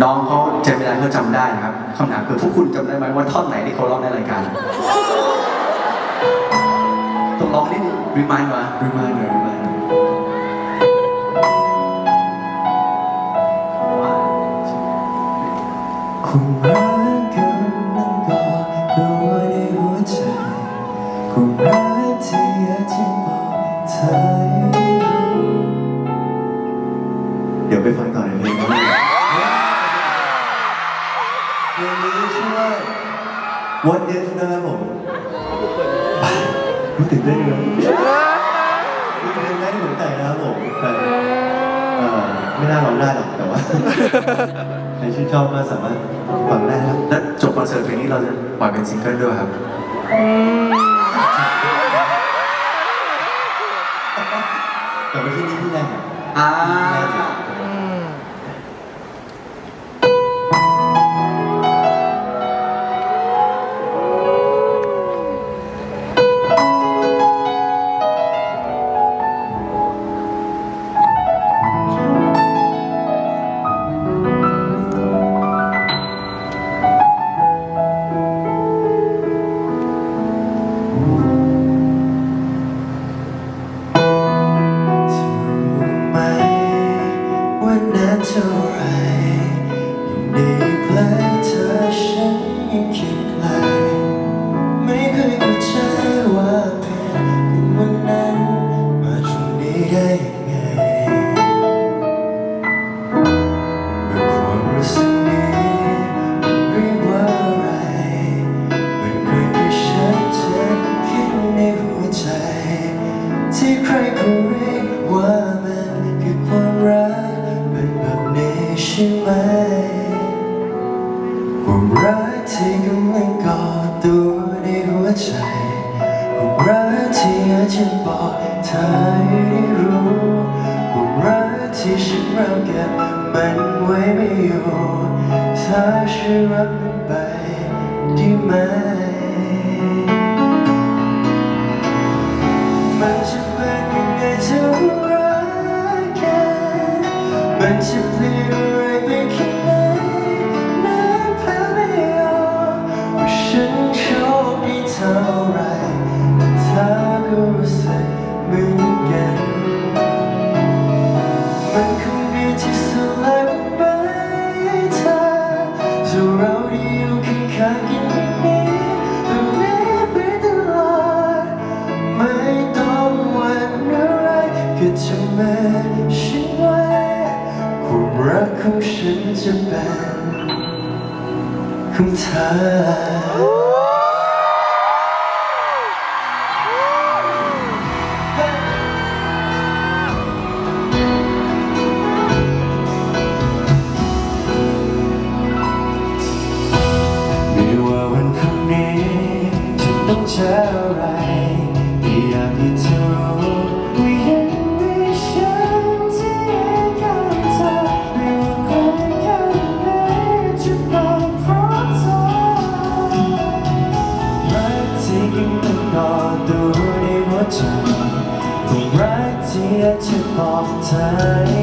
น้องเขาเจมินายเขาจำได้นะครับคำถามคือพวกคุณจำได้ไหมว่าท่อนไหนที่เขาร้องในรายการต้องร้องนิดรีมายมารีมายหน่อยรีมายหน่อยความรักกันนั้นก็ตัวในหัวใจความรักที่อยากจะบอกเธอให้รู้เดี๋ยวไปฟังต่อในเพลงนะ เพลงนี้ชื่อว่า What If นะครับผมรู้ตื่นเต้เลยนี่เป็นเพลงแรกที่ผมแต่งนะครับผมแต่เอ่อไม่น่าร้องได้หรอกแต่ว่า ใครชื่นชอบก็สามารถฟังได้ครับ และจบคอนเสิร์ตเพลงนี้เราจะปล่อยเป็นซิงเกิลด้วยครับ แต่ว่าที่นี่ที่แรกอ่า ช่ไหมความรักที่กำลังก่อตัวในหัวใจความรักที่อยากจะบอกเธอให้รู้ความรักที่ฉันรักเก็บมันไว้ไม่อยู่ถ้าฉันรับมันไปได้ไหม ของฉันจะเป็นของเธอไม่ว่าวันพรุ่งนี้จะต้องเจออะไร บอ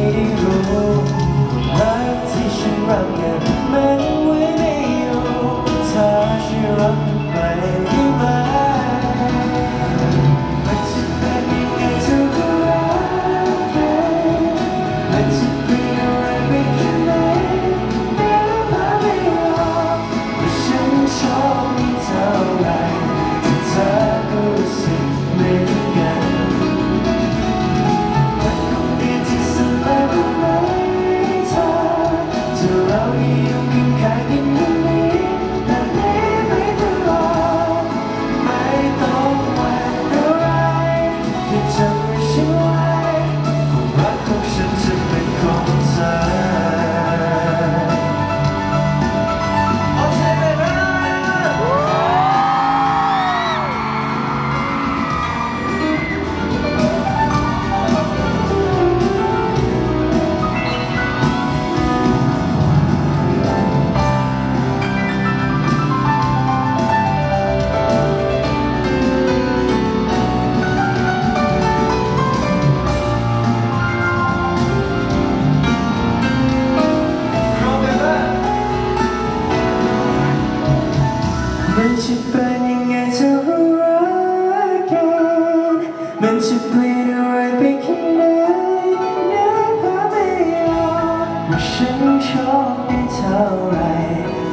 ว่าฉันชอบไม่เท่าไร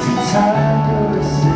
ที่เธอรู้สึก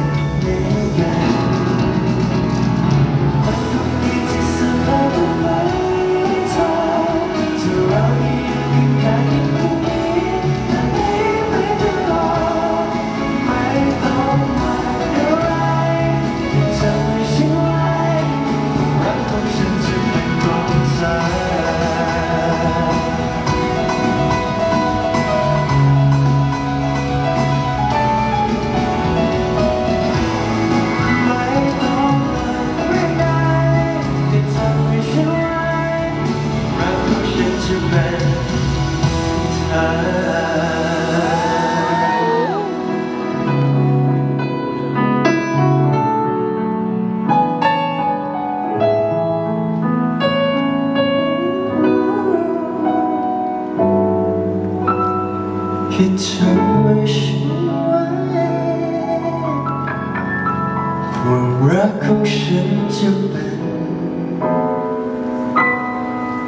ความรักของฉันจะเป็น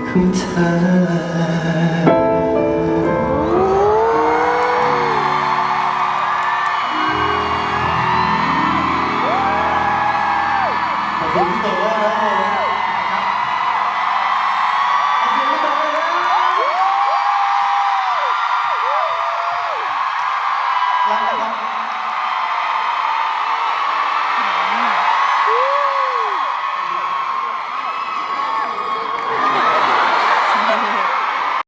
ของเธอ。